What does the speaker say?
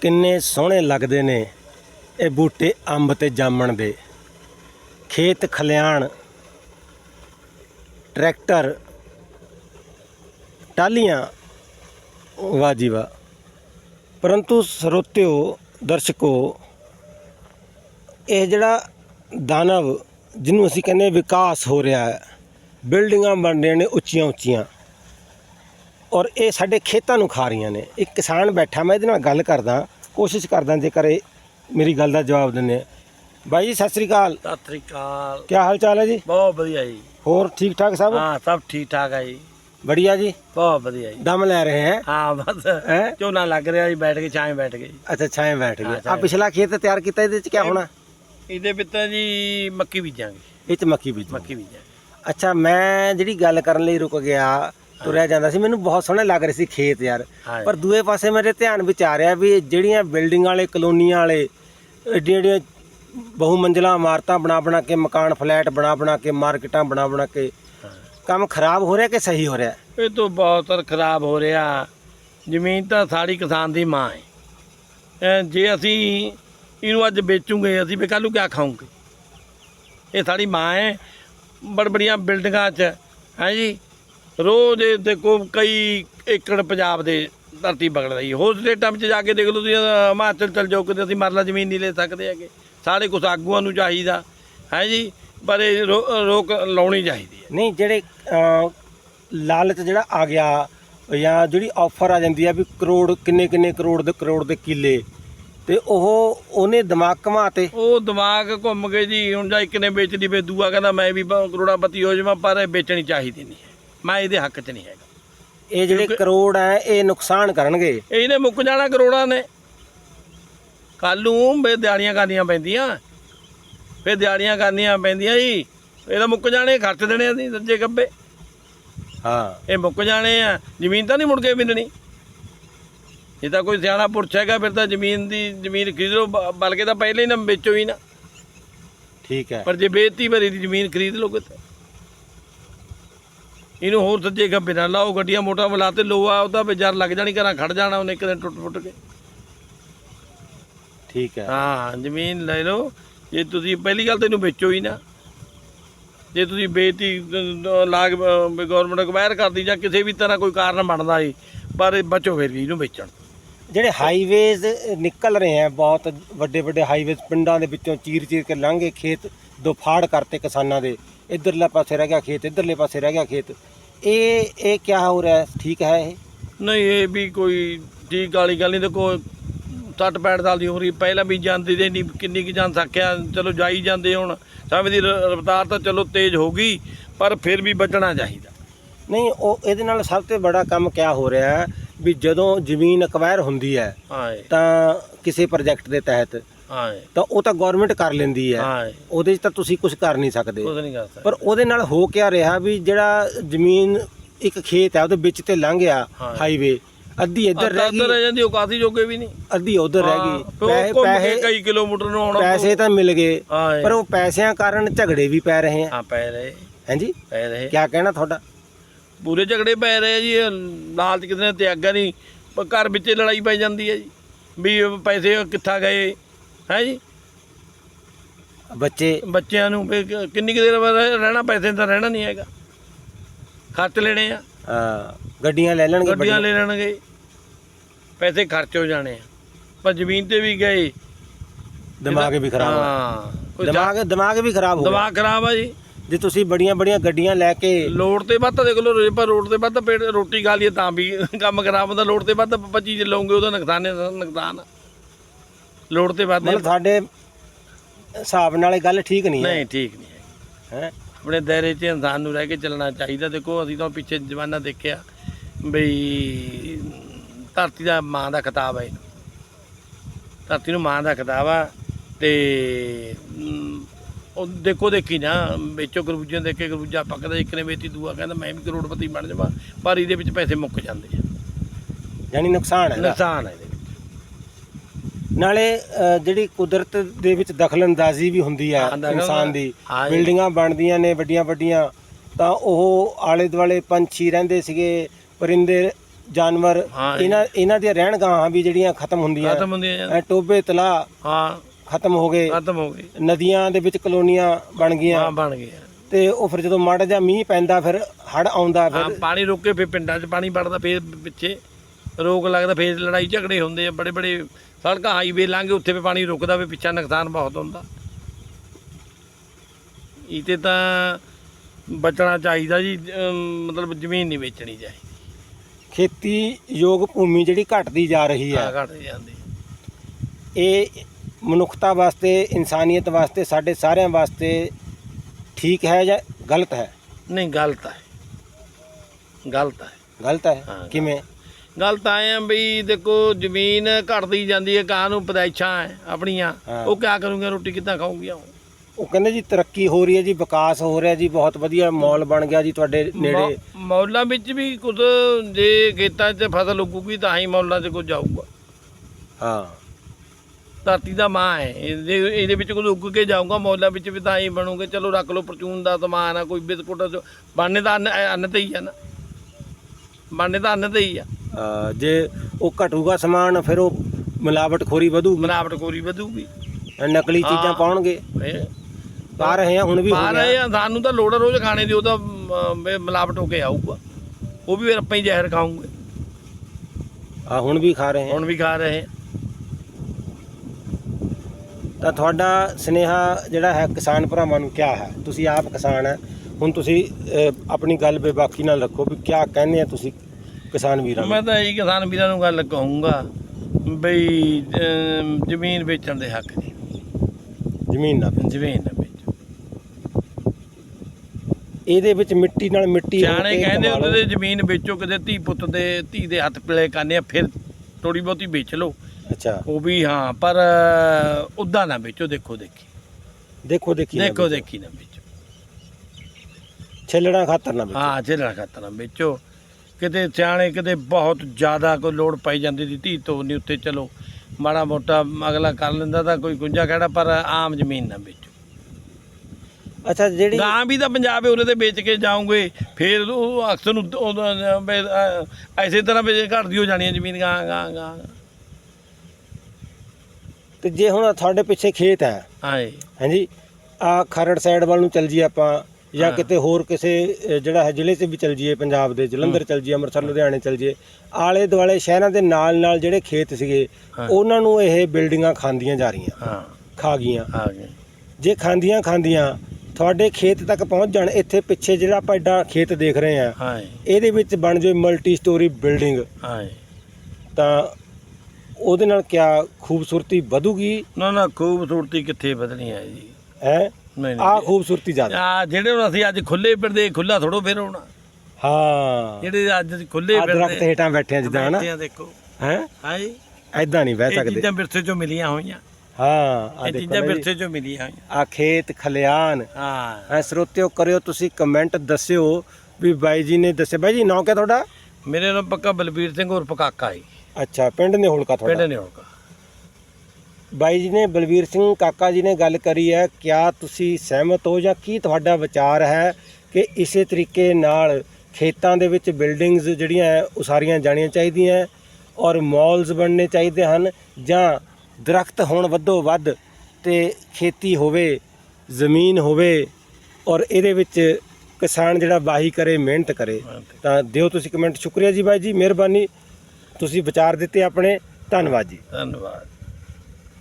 ਕਿੰਨੇ ਸੋਹਣੇ ਲੱਗਦੇ ਨੇ ਇਹ ਬੂਟੇ ਅੰਬ ਤੇ ਜਾਮਣ ਦੇ। ਖੇਤ ਖਲਿਆਣ, ਟਰੈਕਟਰ ਟਾਲੀਆਂ ਵਾਹ ਜੀ ਪਰੰਤੂ ਸਰੋਤਿਓ, ਦਰਸ਼ਕੋ, ਇਹ ਜਿਹੜਾ ਦਾਨਵ ਜਿਹਨੂੰ ਅਸੀਂ ਕਹਿੰਦੇ ਵਿਕਾਸ ਹੋ ਰਿਹਾ ਹੈ, ਬਿਲਡਿੰਗਾਂ ਬਣ ਰਹੀਆਂ ਨੇ ਉੱਚੀਆਂ ਉੱਚੀਆਂ ਔਰ ਇਹ ਸਾਡੇ ਖੇਤਾਂ ਨੂੰ ਖਾ ਰਹੀਆਂ ਨੇ। ਇੱਕ ਕਿਸਾਨ ਬੈਠਾ ਮੈਂ ਇਹਦੇ ਨਾਲ ਗੱਲ ਕਰਦਾ ਕੋਸ਼ਿਸ਼ ਕਰਦਾ ਜੇਕਰ ਇਹ ਮੇਰੀ ਗੱਲ ਦਾ ਜਵਾਬ ਦਿੰਦੇ ਆ। ਬਾਈ ਜੀ ਸਤਿ ਸ੍ਰੀ ਅਕਾਲ। ਸਤਿ ਸ੍ਰੀ ਅਕਾਲ। ਕੀ ਹਾਲ ਚਾਲ ਹੈ ਜੀ? ਬਹੁਤ ਵਧੀਆ ਜੀ। ਹੋਰ ਠੀਕ ਠਾਕ ਸਭ? ਹਾਂ ਸਭ ਠੀਕ ਠਾਕ ਹੈ ਜੀ। ਬੜੀਆ ਜੀ? ਬਹੁਤ ਵਧੀਆ ਜੀ। ਦਮ ਲੈ ਰਹੇ ਹੈ। ਹਾਂ ਬਸ। ਝੋਨਾ ਲੱਗ ਰਿਹਾ ਜੀ ਬੈਠ ਕੇ ਛਾਂ ਬੈਠ ਗਏ ਅੱਛਾ ਛਾਵੇਂ ਬੈਠ ਗਏ। ਆ ਛਾਵੇਂ। ਪਿਛਲਾ ਖੇਤ ਤਿਆਰ ਕੀਤਾ ਇਹਦੇ ਚ ਕੀ ਹੋਣਾ? ਇਹਦੇ ਵਿੱਚ ਤਾਂ ਜੀ ਮੱਕੀ ਬੀਜਾਂਗੇ। ਇਹ ਚ ਮੱਕੀ ਬੀਜ। ਮੱਕੀ ਬੀਜਾਂਗੇ। ਅੱਛਾ ਮੈਂ ਜਿਹੜੀ ਗੱਲ ਕਰਨ ਲਈ ਰੁਕ ਗਿਆ ਤੁਰਿਆ ਜਾਂਦਾ ਸੀ। ਮੈਨੂੰ ਬਹੁਤ ਸੋਹਣੇ ਲੱਗ ਰਹੇ ਸੀ ਖੇਤ ਯਾਰ। ਪਰ ਦੂਏ ਪਾਸੇ ਮੇਰੇ ਧਿਆਨ ਵਿੱਚ ਆ ਰਿਹਾ ਵੀ ਜਿਹੜੀਆਂ ਬਿਲਡਿੰਗਾਂ ਵਾਲੇ ਕਲੋਨੀਆਂ ਵਾਲੇ ਏਡੀਆਂ ਏਡੀਆਂ ਬਹੁ ਮੰਜ਼ਲਾ ਇਮਾਰਤਾਂ ਬਣਾ ਬਣਾ ਕੇ ਮਕਾਨ ਫਲੈਟ ਬਣਾ ਬਣਾ ਕੇ ਮਾਰਕੀਟਾਂ ਬਣਾ ਬਣਾ ਕੇ। ਕੰਮ ਖਰਾਬ ਹੋ ਰਿਹਾ ਕਿ ਸਹੀ ਹੋ ਰਿਹਾ? ਇਹ ਤੋਂ ਬਹੁਤ ਖਰਾਬ ਹੋ ਰਿਹਾ। ਜ਼ਮੀਨ ਤਾਂ ਸਾਡੀ ਕਿਸਾਨ ਦੀ ਮਾਂ ਹੈ ਜੇ ਅਸੀਂ ਇਹਨੂੰ ਅੱਜ ਵੇਚੂਗੇ ਅਸੀਂ ਵੀ ਕੱਲ੍ਹ ਨੂੰ ਕਿਆ ਖਾਵਾਂਗੇ ਇਹ ਸਾਡੀ ਮਾਂ ਹੈ ਬੜ ਬੜੀਆਂ ਬਿਲਡਿੰਗਾਂ 'ਚ। ਹੈ ਜੀ? ਰੋਜ਼ ਇਹ ਦੇਖੋ ਕਈ ਏਕੜ ਪੰਜਾਬ ਦੇ ਧਰਤੀ ਬਗੜ ਰਹੀ ਹੋਰ ਸਟੇਟਾਂ ਵਿੱਚ ਜਾ ਕੇ ਦੇਖ ਲਓ ਤੁਸੀਂ ਹਿਮਾਚਲ ਚਲ ਜਾਓ ਕਿਤੇ ਅਸੀਂ ਮਰਲਾ ਜ਼ਮੀਨ ਨਹੀਂ ਲੈ ਸਕਦੇ ਹੈਗੇ। ਸਾਡੇ ਕੁਛ ਆਗੂਆਂ ਨੂੰ ਚਾਹੀਦਾ। ਹੈ ਜੀ? ਪਰ ਇਹ ਰੋ- ਰੋਕ ਲਾਉਣੀ ਚਾਹੀਦੀ ਹੈ। ਨਹੀਂ ਜਿਹੜੇ ਅਹ, ਲਾਲਚ ਜਿਹੜਾ ਆ ਗਿਆ ਜਾਂ ਜਿਹੜੀ ਆਫਰ ਆ ਜਾਂਦੀ ਆ ਵੀ ਕਰੋੜ ਕਿੰਨੇ ਕਿੰਨੇ ਕਰੋੜ ਦੇ ਕਰੋੜ ਦੇ ਕਿੱਲੇ ਤੇ ਉਹ ਉਹਨੇ ਦਿਮਾਗ ਘਮਾਤੇ ਉਹ ਦਿਮਾਗ ਘੁੰਮ ਕੇ ਜੀ ਹੁਣ ਜਾਂ ਇੱਕ ਨੇ ਵੇਚ ਲਈ ਵੇ ਦੂਆ ਕਹਿੰਦਾ ਮੈਂ ਵੀ ਬ- ਕਰੋੜਾਪਤੀ ਹੋ ਜਾਵਾਂ ਪਰ ਇਹ ਵੇਚਣੀ ਚਾਹੀਦੀ ਨਹੀਂ। ਮੈਂ ਇਹਦੇ ਹੱਕ 'ਚ ਨਹੀਂ ਹੈਗਾ। ਇਹ ਜਿਹੜੇ ਕਰੋੜ ਆ ਇਹ ਨੁਕਸਾਨ ਕਰਨਗੇ। ਇਹਨੇ ਮੁੱਕ ਜਾਣਾ ਕਰੋੜਾਂ ਨੇ। ਕੱਲ ਨੂੰ ਬੇ ਦਿਹਾੜੀਆਂ ਕਰਨੀਆਂ ਪੈਂਦੀਆਂ। ਫੇ ਦਿਹਾੜੀਆਂ ਕਰਨੀਆਂ ਪੈਂਦੀਆਂ ਜੀ। ਇਹਦਾ ਮੁੱਕ ਜਾਣੇ ਖਰਚ ਦੇਣੇ ਅਸੀਂ ਸੱਜੇ ਗੱਬੇ ਹਾਂ। ਇਹ ਮੁੱਕ ਜਾਣੇ ਆ। ਜ਼ਮੀਨ ਤਾਂ ਨਹੀਂ ਮੁੜ ਕੇ ਮਿਲਣੀ। ਇਹ ਤਾਂ ਕੋਈ ਸਿਆਣਾ ਪੁਰਸ਼ ਹੈਗਾ ਫਿਰ ਤਾਂ ਜ਼ਮੀਨ ਦੀ ਜ਼ਮੀਨ ਖਰੀਦ ਲਓ। ਬ- ਬਲਕਿ ਤਾਂ ਪਹਿਲੇ ਹੀ ਨਾ ਵੇਚੋ ਹੀ ਨਾ। ਠੀਕ ਹੈ। ਪਰ ਜੇ ਬੇਤੀ ਭਰੀ ਦੀ ਜ਼ਮੀਨ ਖਰੀਦ ਲੋਗੇ ਤਾਂ ਇਹਨੂੰ ਹੋਰ ਸੱਜੇ ਗੱਬੇ ਨਾਲ ਲਾਓ ਗੱਡੀਆਂ ਮੋਟਾ ਬੁਲਾ ਤੇ ਲੋਆ ਉਹਦਾ ਬਾਜ਼ਾਰ ਲੱਗ ਜਾਣੀ ਘਰਾਂ ਖੜ ਜਾਣਾ ਉਹਨੇ ਇੱਕ ਦਿਨ ਟੁੱਟ ਫੁੱਟ ਕੇ। ਠੀਕ ਹੈ। ਹਾਂ ਜ਼ਮੀਨ ਲੈ ਲਓ। ਜੇ ਤੁਸੀਂ ਪਹਿਲੀ ਗੱਲ ਤੈਨੂੰ ਵੇਚੋ ਹੀ ਨਾ। ਜੇ ਤੁਸੀਂ ਬੇਤੀ ਲਾਗ ਗਵਰਨਮੈਂਟ ਅਕਵਾਇਰ ਕਰਦੀ ਜਾਂ ਕਿਸੇ ਵੀ ਤਰ੍ਹਾਂ ਕੋਈ ਕਾਰਨ ਬਣਦਾ ਏ ਪਰ ਬਚੋ ਫਿਰ ਵੀ ਇਹਨੂੰ ਵੇਚਣ। ਜਿਹੜੇ ਹਾਈਵੇਜ਼ ਨਿਕਲ ਰਹੇ ਆ ਬਹੁਤ ਵੱਡੇ ਵੱਡੇ ਹਾਈਵੇਜ਼ ਪਿੰਡਾਂ ਦੇ ਵਿੱਚੋਂ ਚੀਰ ਚੀਰ ਕੇ ਲੰਘੇ ਖੇਤ ਦੋ ਫਾੜ ਕਰਤੇ ਕਿਸਾਨਾਂ ਦੇ। ਇਧਰਲੇ ਪਾਸੇ ਰਹਿ ਗਿਆ ਖੇਤ ਇਧਰਲੇ ਪਾਸੇ ਰਹਿ ਗਿਆ ਖੇਤ। ਇਹ ਇਹ ਕੀ ਹੋ ਰਿਹਾ? ਹੈ? ਠੀਕ ਹੈ ਇਹ? ਨਹੀਂ ਇਹ ਵੀ ਕੋਈ ਠੀਕ ਵਾਲੀ ਗੱਲ ਨਹੀਂ ਦੇਖੋ 60 65 ਸਾਲ ਦੀ ਉਮਰ ਹੀ ਪਹਿਲਾਂ ਵੀ ਜਾਂਦੀ ਦੇ ਨਹੀਂ ਕਿੰਨੀ ਕੀ ਜਾਣ ਸਕਿਆ ਚਲੋ ਜਾਈ ਜਾਂਦੇ ਹੁਣ। ਸਮੇਂ ਦੀ ਰ- ਰਫ਼ਤਾਰ ਤਾਂ ਚਲੋ ਤੇਜ਼ ਹੋ ਗਈ ਪਰ ਫਿਰ ਵੀ ਬਚਣਾ ਚਾਹੀਦਾ। ਨਹੀਂ ਉਹ ਇਹਦੇ ਨਾਲ ਸਭ ਤੋਂ ਬੜਾ ਕੰਮ ਕਿਆ ਹੋ ਰਿਹਾ ਹੈ ਵੀ ਜਦੋਂ ਜ਼ਮੀਨ ਅਕਵਾਇਰ ਹੁੰਦੀ ਹੈ ਹਾਂ ਤਾਂ ਕਿਸੇ ਪ੍ਰੋਜੈਕਟ ਦੇ ਤਹਿਤ ਹਾਂ। ਤਾਂ ਉਹ ਤਾਂ ਗਵਰਨਮੈਂਟ ਕਰ ਲੈਂਦੀ ਹੈ। ਹਾਂ। ਉਹਦੇ 'ਚ ਤਾਂ ਤੁਸੀਂ ਕੁਝ ਕਰ ਨਹੀਂ ਸਕਦੇ। ਕੁਝ ਨਹੀਂ ਕਰ ਸਕਦਾ। ਪਰ ਉਹਦੇ ਨਾਲ ਹੋ ਕਿਆ ਰਿਹਾ ਵੀ ਜਿਹੜਾ ਜ਼ਮੀਨ ਇੱਕ ਖੇਤ ਹੈ ਉਹਦੇ ਵਿੱਚ ਤੇ ਲੰਘ ਗਿਆ ਹਾਂ। ਹਾਈਵੇ ਅੱਧੀ ਇੱਧਰ ਰਹਿ ਇੱਧਰ ਰਹਿ ਗਈ ਜਾਂਦੀ ਕਾਸੀ ਜੋਗੇ ਵੀ ਨਹੀਂ। ਅੱਧੀ ਉੱਧਰ ਰਹਿ ਹਾਂ, ਗਈ ਫਿਰ ਉਹ ਪੈਸੇ ਘੁੰਮ ਕੇ ਪੈਸੇ ਕਈ ਕਿਲੋਮੀਟਰ ਨੂੰ ਆਉਣਾ ਪੈਸੇ ਤਾਂ ਮਿਲ ਗਏ। ਹਾਂ ਪਰ ਉਹ ਪੈਸਿਆਂ ਕਾਰਨ ਝਗੜੇ ਵੀ ਪੈ ਰਹੇ ਆ। ਹਾਂ ਪੈ ਰਹੇ। ਹਾਂਜੀ? ਪੈ ਰਹੇ। ਕਿਆ ਕਹਿਣਾ ਤੁਹਾਡਾ? ਪੂਰੇ ਝਗੜੇ ਪੈ ਰਹੇ ਆ ਜੀ ਇਹ ਲਾਲਚ ਕਿਸੇ ਨੇ ਤਿਆਗਾ ਨਹੀਂ ਪਰ ਘਰ ਵਿੱਚ ਹੀ ਲੜਾਈ ਪੈ ਜਾਂਦੀ ਹੈ ਜੀ। ਵੀ ਇਹ ਪੈਸੇ ਕਿੱਥਾ ਗਏ? ਹੈ ਜੀ? ਬੱਚੇ? ਬੱਚਿਆਂ ਨੂੰ ਵੀ ਕਿ- ਕਿੰਨੀ ਕੁ ਦੇਰ ਬਾਅਦ ਰਹਿਣਾ? ਪੈਸੇ ਤਾਂ ਰਹਿਣਾ ਨਹੀਂ ਹੈਗਾ। ਖਰਚ ਲੈਣੇ ਆ। ਅਹ, ਗੱਡੀਆਂ ਲੈ ਲੈਣਗੇ ਗੱਡੀਆਂ ਲੈ ਲੈਣਗੇ। ਪੈਸੇ ਖਰਚ ਹੋ ਜਾਣੇ ਆ। ਪਰ ਜ਼ਮੀਨ ਤੇ ਵੀ ਗਏ। ਦਿਮਾਗ ਵੀ ਖਰਾਬ ਹੋ ਹਾਂ ਕੋਈ ਦਿਮਾਗ ਦਿਮਾਗ ਵੀ ਖਰਾਬ ਹੋ ਗਿਆ। ਦਿਮਾਗ ਖਰਾਬ ਆ ਜੀ। ਜੇ ਤੁਸੀਂ ਬੜੀਆਂ ਬੜੀਆਂ ਗੱਡੀਆਂ ਲੈ ਕੇ ਲੋੜ ਤੇ ਵੱਧ ਤਾਂ ਦੇਖ ਲਓ ਜੇ ਪਰ ਰੋਡ ਤੇ ਵੱਧ ਪੇਟ ਰੋਟੀ ਖਾ ਲਈਏ ਤਾਂ ਵੀ ਕੰਮ ਖਰਾਬ ਹੁੰਦਾ। ਲੋੜ ਤੇ ਵੱਧ ਆਪਾਂ ਚੀਜ਼ ਲਓਗੇ ਉਹਦਾ ਨੁਕਸਾਨ ਹੈ ਨੁਕਸਾਨ। ਆ। ਲੋੜ ਤੇ ਵੱਧ ਮਤਲਬ ਤੁਹਾਡੇ ਹਿਸਾਬ ਨਾਲ ਇਹ ਗੱਲ ਠੀਕ ਨਹੀਂ ਹੈ। ਨਹੀਂ ਠੀਕ ਨਹੀਂ ਹੈ ਹੈ? ਆਪਣੇ ਦਾਇਰੇ 'ਚ ਇਨਸਾਨ ਨੂੰ ਰਹਿ ਕੇ ਚੱਲਣਾ ਚਾਹੀਦਾ। ਦੇਖੋ ਅਸੀਂ ਤਾਂ ਪਿੱਛੇ ਜ਼ਮਾਨਾ ਦੇਖਿਆ ਬਈ ਧਰਤੀ ਦਾ ਮਾਂ ਦਾ ਖਿਤਾਬ ਹੈ। ਧਰਤੀ ਨੂੰ ਮਾਂ ਦਾ ਖਿਤਾਬ ਆ ਤੇ ਉਹ ਦੇਖੋ ਦੇਖੀ ਨਾ ਵਿੱਚੋਂ ਗਰਬੂਜੇ ਦੇ ਕੇ ਗਰਬੂਜਾ ਪੱਕਦਾ ਇੱਕ ਨੇ ਵੇਚੀ ਦੂਆ ਕਹਿੰਦਾ ਮੈਂ ਵੀ ਕਰੋੜਪਤੀ ਬਣ ਜਾਵਾਂ। ਪਰ ਇਹਦੇ ਵਿੱਚ ਪੈਸੇ ਮੁੱਕ ਜਾਂਦੇ ਆ। ਯਾਨੀ ਨੁਕਸਾਨ ਹੈ ਨੁਕਸਾਨ ਹੈ ਨਾਲੇ ਅਹ, ਜਿਹੜੀ ਕੁਦਰਤ ਦੇ ਵਿੱਚ ਦਖਲਅੰਦਾਜ਼ੀ ਵੀ ਹੁੰਦੀ ਦਖਲ- ਇਨਸਾਨ ਦੀ। ਬਿਲਡਿੰਗਾਂ ਬਣਦੀਆਂ ਨੇ ਵੱਡੀਆਂ ਵੱਡੀਆਂ। ਤਾਂ ਉਹ ਆਲੇ ਦੁਆਲੇ ਪੰਛੀ ਰਹਿੰਦੇ ਸੀਗੇ ਪਰਿੰਦੇ ਜਾਨਵਰ। ਇਹਨਾਂ ਇਹਨਾਂ ਦੀਆਂ ਰਹਿਣ ਗਾਹਾਂ ਵੀ ਜਿਹੜੀਆਂ ਖਤਮ ਹੁੰਦੀਆਂ। ਖਤਮ ਹੁੰਦੀਆਂ। ਐ ਟੋਬੇ ਤਲਾ ਹਾਂ। ਖਤਮ ਹੋ ਗਏ। ਖਤਮ ਹੋ ਗਈ ਨਦੀਆਂ ਦੇ ਵਿੱਚ ਕਲੋਨੀਆਂ ਬਣ ਗਈਆਂ। ਹਾਂ ਬਣ ਗਿਆ ਤੇ ਉਹ ਫਿਰ ਜਦੋਂ ਮਾੜਾ ਜਿਹਾ ਮੀਂਹ ਪੈਂਦਾ ਫਿਰ ਹੜ ਆਉਂਦਾ ਹਾਂ ਫਿਰ ਪਾਣੀ ਰੁਕ ਕੇ ਫਿਰ ਪਿੰਡਾਂ 'ਚ ਪਾਣੀ ਵੜਦਾ ਫਿਰ ਪਿੱਛੇ ਰੋਕ ਲੱਗਦਾ ਫਿਰ ਲੜਾਈ ਝਗੜੇ ਹੁੰਦੇ ਆ ਬੜੇ ਬੜੇ ਸੜਕਾਂ ਹਾਈਵੇ ਲਾਂਗੇ ਉੱਥੇ ਵੀ ਪਾਣੀ ਰੁਕਦਾ ਵੀ ਪਿੱਛਾ ਨੁਕਸਾਨ ਬਹੁਤ ਹੁੰਦਾ। ਇਹ ਤੇ ਬਚਣਾ ਚਾਹੀਦਾ ਜੀ ਮਤਲਬ ਜ਼ਮੀਨ ਨਹੀਂ ਵੇਚਣੀ ਚਾਹੀਦੀ। ਖੇਤੀ ਯੋਗ ਭੂਮੀ ਜਿਹੜੀ ਘਟਦੀ ਜਾ ਰਹੀ ਹੈ ਘਟ ਜਾਂਦੀ ਇਹ ਮਨੁੱਖਤਾ ਵਾਸਤੇ ਇਨਸਾਨੀਅਤ ਵਾਸਤੇ ਸਾਡੇ ਸਾਰਿਆਂ ਵਾਸਤੇ ਠੀਕ ਹੈ ਜਾਂ ਗਲਤ ਹੈ? ਨਹੀਂ ਗਲਤ ਹੈ। ਗਲਤ ਹੈ। ਗਲਤ ਹਾਂ। ਕਿਵੇਂ? ਗਲਤ ਆਏ ਆ ਵੀ ਦੇਖੋ ਜ਼ਮੀਨ ਘਟਦੀ ਜਾਂਦੀ ਹੈ ਕਾਂ ਨੂੰ ਪਦਾਇਸ਼ਾਂ ਹੈ ਆਪਣੀਆਂ। ਹਾਂ। ਉਹ ਕਿਆ ਕਰੂੰਗੇ ਰੋਟੀ ਕਿੱਦਾਂ ਖਾਊਂਗੀਆਂ ਉਹ? ਉਹ ਕਹਿੰਦੇ ਜੀ ਤਰੱਕੀ ਹੋ ਰਹੀ ਹੈ ਜੀ ਵਿਕਾਸ ਹੋ ਰਿਹਾ ਜੀ ਬਹੁਤ ਵਧੀਆ ਮਾਲ ਬਣ ਗਿਆ ਜੀ ਤੁਹਾਡੇ ਨੇੜੇ। ਮੌ- ਮੌਲਾਂ ਵਿੱਚ ਵੀ ਕੁਝ ਜੇ ਖੇਤਾਂ 'ਚ ਫਸਲ ਉੱਗੂਗੀ ਤਾਂ ਹੀ ਮੌਲਾਂ 'ਚ ਕੁਝ ਜਾਊਗਾ ਹਾਂ। ਧਰਤੀ ਦਾ ਮਾਂ ਹੈ ਇਹਦੇ ਇਹਦੇ ਵਿੱਚ ਕੁਝ ਉੱਗ ਕੇ ਜਾਊਗਾ ਮੌਲਾਂ ਵਿੱਚ ਵੀ ਤਾਂ ਹੀ ਬਣੂਗੇ। ਚਲੋ ਰੱਖ ਲਓ ਪਰਚੂਨ ਦਾ ਸਮਾਨ ਆ ਕੋਈ ਬਿਸਕੁਟ ਬਣਨੇ ਤਾਂ ਅੰਨ ਅੰਨ ਤੇ ਹੀ ਆ ਨਾ। ਬਣਨੇ ਤਾਂ ਅੰਨ ਤੇ ਹੀ ਆ। ਜੇ ਉਹ ਘਟੂਗਾ ਸਮਾਨ ਫਿਰ ਉਹ ਮਿਲਾਵਟ ਖੋਰੀ ਵਧੂ ਮਿਲਾਵਟ ਕੋਰੀ ਵਧੂਗੀ ਨਕਲੀ ਚੀਜ਼ਾਂ। ਪਾਉਣਗੇ। ਪਾ ਰਹੇ ਆ ਹੁਣ ਵੀ ਪਾ ਰਹੇ ਆ ਸਾਨੂੰ ਤਾਂ ਲੋੜ ਰੋਜ਼ ਖਾਣੇ ਦੀ ਉਹ ਤਾਂ ਮਿਲਾਵਟ ਹੋ ਕੇ ਆਊਗਾ। ਉਹ ਵੀ ਫਿਰ ਆਪਾਂ ਹੀ ਜ਼ਹਿਰ ਖਾਊਂਗੇ। ਆ ਹੁਣ ਵੀ ਖਾ ਰਹੇ ਆ। ਹੁਣ ਵੀ ਖਾ ਰਹੇ ਆ। ਤਾਂ ਤੁਹਾਡਾ ਸਨੇਹਾ ਜਿਹੜਾ ਹੈ ਕਿਸਾਨ ਭਰਾਵਾਂ ਨੂੰ ਕਿਆ ਹੈ? ਤੁਸੀਂ ਆਪ ਕਿਸਾਨ ਹੈ। ਹੁਣ ਤੁਸੀਂ ਆਪਣੀ ਗੱਲ ਬੇਬਾਕੀ ਨਾਲ ਰੱਖੋ ਵੀ ਕਿਆ ਕਹਿੰਦੇ ਆ ਤੁਸੀਂ? ਕਿਸਾਨ ਵੀਰਾਂ ਨੂੰ? ਮੈਂ ਤਾਂ ਇਹੀ ਕਿਸਾਨ ਵੀਰਾਂ ਨੂੰ ਗੱਲ ਕਹੂੰਗਾ ਬਈ ਅਮ, ਜ਼ਮੀਨ ਵੇਚਣ ਦੇ ਹੱਕ ਦੀ। ਜ਼ਮੀਨ ਨਾਲ ਜ਼ਮੀਨ ਨਾ ਵੇਚੋ ਇਹਦੇ ਵਿੱਚ ਮਿੱਟੀ ਨਾਲ ਮਿੱਟੀ ਸਿਆਣੇ ਕੇ ਕਹਿੰਦੇ ਕਮਾ ਲਓ। ਤੇ ਜ਼ਮੀਨ ਵੇਚੋ ਕਿਤੇ ਧੀ ਪੁੱਤ ਦੇ ਧੀ ਦੇ ਹੱਥ ਪਿਲੇ ਕਰਨੇ ਆ ਫਿਰ ਥੋੜੀ ਬਹੁਤੀ ਵੇਚ ਲਓ। ਅੱਛਾ। ਉਹ ਵੀ ਹਾਂ ਪਰ ਉਦਾਂ ਨਾ ਵੇਚੋ ਦੇਖੋ ਦੇਖੀ। ਦੇਖੋ ਦੇਖੀ ਨਾ ਦੇਖੋ ਵੇਚੋ। ਦੇਖੀ ਨਾ ਵੇਚੋ। ਛਿੱਲੜਾਂ ਖਾਤਰ ਨਾ ਵੇਚੋ। ਹਾਂ ਝੇਲਣਾ ਖਾਤਰ ਨਾ ਵੇਚੋ। ਕਿਤੇ ਸਿਆਣੇ ਕਿਤੇ ਬਹੁਤ ਜ਼ਿਆਦਾ ਕੋਈ ਲੋੜ ਪਾਈ ਜਾਂਦੀ ਦੀ ਧੀ ਤੋਂ ਨਹੀਂ ਉੱਤੇ ਚਲੋ ਮਾੜਾ ਮੋਟਾ ਅਗਲਾ ਕਰ ਲੈਂਦਾ ਤਾਂ ਕੋਈ ਗੁੰਜਾ ਕਿਹੜਾ ਪਰ ਆਮ ਜ਼ਮੀਨ ਨਾ ਵੇਚੋ। ਅੱਛਾ ਜਿਹੜੀ ਗਾਂ ਵੀ ਤਾਂ ਪੰਜਾਬ ਹੈ ਉਹਦੇ ਤੇ ਵੇਚ ਕੇ ਜਾਓਗੇ ਫਿਰ ਉਹ ਅਕਸਰ ਨੂੰ ਐਸੇ ਤਰ੍ਹਾਂ ਵੀ ਘਟਦੀ ਹੋ ਜਾਣੀ ਹੈ ਜ਼ਮੀਨ ਗਾਂ ਗਾਂ ਗਾਂ। ਤੇ ਜੇ ਹੁਣ ਤੁਹਾਡੇ ਪਿੱਛੇ ਖੇਤ ਹੈ ਹਾਏ ਹਾਂਜੀ ਆ ਖਰੜ ਸਾਈਡ ਵੱਲ ਨੂੰ ਚੱਲ ਜੀ ਆਪਾਂ ਜਾਂ ਹਾਂ। ਕਿਤੇ ਹੋਰ ਕਿਸੇ ਅ, ਜਿਹੜਾ ਹੈ ਜ਼ਿਲ੍ਹੇ 'ਚ ਵੀ ਚੱਲ ਜੀਏ ਪੰਜਾਬ ਦੇ ਜਲੰਧਰ ਚੱਲ ਜੀਏ ਅੰਮ੍ਰਿਤਸਰ ਲੁਧਿਆਣੇ ਚੱਲ ਜੀਏ ਆਲੇ ਦੁਆਲੇ ਸ਼ਹਿਰਾਂ ਦੇ ਨਾਲ ਨਾਲ ਜਿਹੜੇ ਖੇਤ ਸੀਗੇ ਹਾਂ। ਉਹਨਾਂ ਨੂੰ ਇਹ ਬਿਲਡਿੰਗਾਂ ਖਾਂਦੀਆਂ ਜਾ ਰਹੀਆਂ ਹਾਂ। ਖਾ ਗਈਆਂ। ਆ ਗਏ ਜੇ ਖਾਂਦੀਆਂ ਖਾਂਦੀਆਂ ਤੁਹਾਡੇ ਖੇਤ ਤੱਕ ਪਹੁੰਚ ਜਾਣ ਇੱਥੇ ਪਿੱਛੇ ਜਿਹੜਾ ਆਪਾਂ ਐਡਾ ਖੇਤ ਦੇਖ ਰਹੇ ਆ ਹਾਏ ਇਹਦੇ ਵਿੱਚ ਬਣ ਜਾਵੇ ਮਲਟੀ ਸਟੋਰੀ ਬਿਲਡਿੰਗ ਤਾਂ ਉਹਦੇ ਨਾਲ ਕਿਆ ਖੂਬਸੂਰਤੀ ਵਧੂਗੀ? ਨਾ ਨਾ ਖੂਬਸੂਰਤੀ ਕਿੱਥੇ ਵਧਣੀ ਹੈ ਜੀ? ਹੈ? ਨਹੀਂ ਆ ਨਹੀਂ ਖੂਬਸੂਰਤੀ ਜ਼ਿਆਦਾ। ਆ ਜਿਹੜੇ ਹੁਣ ਅਸੀਂ ਅੱਜ ਖੁੱਲੇ ਫਿਰਦੇ ਖੁੱਲਾ ਥੋੜੋ ਫਿਰ ਹੋਣਾ। ਹਾਂ। ਜਿਹੜੇ ਅੱਜ ਖੁੱਲੇ ਆ ਦਰਖਤ ਫਿਰਦੇ ਹੇਠਾਂ ਬੈਠੇ ਆ ਜਿੱਦਾਂ ਹਨਾ? ਬੈਠੇ ਆ ਦੇਖੋ। ਹੈ? ਹਾਏ। ਐਦਾਂ ਨਹੀਂ ਬਹਿ ਇਹ ਸਕਦੇ। ਚੀਜ਼ਾਂ ਵਿਰਸੇ ਚੋਂ ਮਿਲੀਆਂ ਹੋਈਆਂ। ਹਾਂ ਆ ਇਹ ਦੇਖੋ ਚੀਜ਼ਾਂ ਜੀ, ਵਿਰਸੇ ਚੋਂ ਮਿਲੀਆਂ ਹੋਈਆਂ। ਆ ਖੇਤ ਖਲਿਆਣ ਹਾਂ। ਐ ਸਰੋਤਿਓ ਕਰਿਓ ਤੁਸੀਂ ਕਮੈਂਟ ਦੱਸਿਓ ਵੀ ਬਾਈ ਜੀ ਨੇ ਦੱਸਿਆ। ਬਾਈ ਜੀ ਨਾਂ ਕਿਆ ਤੁਹਾਡਾ? ਮੇਰੇ ਨਾਲ ਪੱਕਾ ਬਲਬੀਰ ਸਿੰਘ ਹੋਰ ਪਕਾਕਾ ਹੀ ਅੱਛਾ ਪਿੰਡ ਨੇ ਹੋਲਕਾ ਪਿੰਡ ਤੁਹਾਡਾ ਨੇ ਹੋਗਾ ਬਾਈ ਜੀ ਨੇ, ਬਲਵੀਰ ਸਿੰਘ ਕਾਕਾ ਜੀ ਨੇ ਗੱਲ ਕਰੀ ਹੈ, ਕਿਆ ਤੁਸੀਂ ਸਹਿਮਤ ਹੋ ਜਾਂ ਕੀ ਤੁਹਾਡਾ ਵਿਚਾਰ ਹੈ ਕਿ ਇਸੇ ਤਰੀਕੇ ਨਾਲ ਖੇਤਾਂ ਦੇ ਵਿੱਚ ਬਿਲਡਿੰਗਸ ਜਿਹੜੀਆਂ ਉਸਾਰੀਆਂ ਜਾਣੀਆਂ ਚਾਹੀਦੀਆਂ ਔਰ ਮਾਲਸ ਬਣਨੇ ਚਾਹੀਦੇ ਹਨ ਜਾਂ ਦਰਖਤ ਹੋਣ ਵੱਧੋ ਵੱਧ ਤੇ ਖੇਤੀ ਹੋਵੇ, ਜ਼ਮੀਨ ਹੋਵੇ ਔਰ ਇਹਦੇ ਵਿੱਚ ਕਿਸਾਨ ਜਿਹੜਾ ਵਾਹੀ ਕਰੇ, ਮਿਹਨਤ ਕਰੇ। ਤਾਂ ਦਿਓ ਤੁਸੀਂ ਕਮੈਂਟ। ਸ਼ੁਕਰੀਆ ਜੀ ਬਾਈ ਜੀ, ਮਿਹਰਬਾਨੀ। ਤੁਸੀਂ ਵਿਚਾਰ ਦਿੱਤੇ ਆਪਣੇ। ਧੰਨਵਾਦ ਜੀ। ਧੰਨਵਾਦ।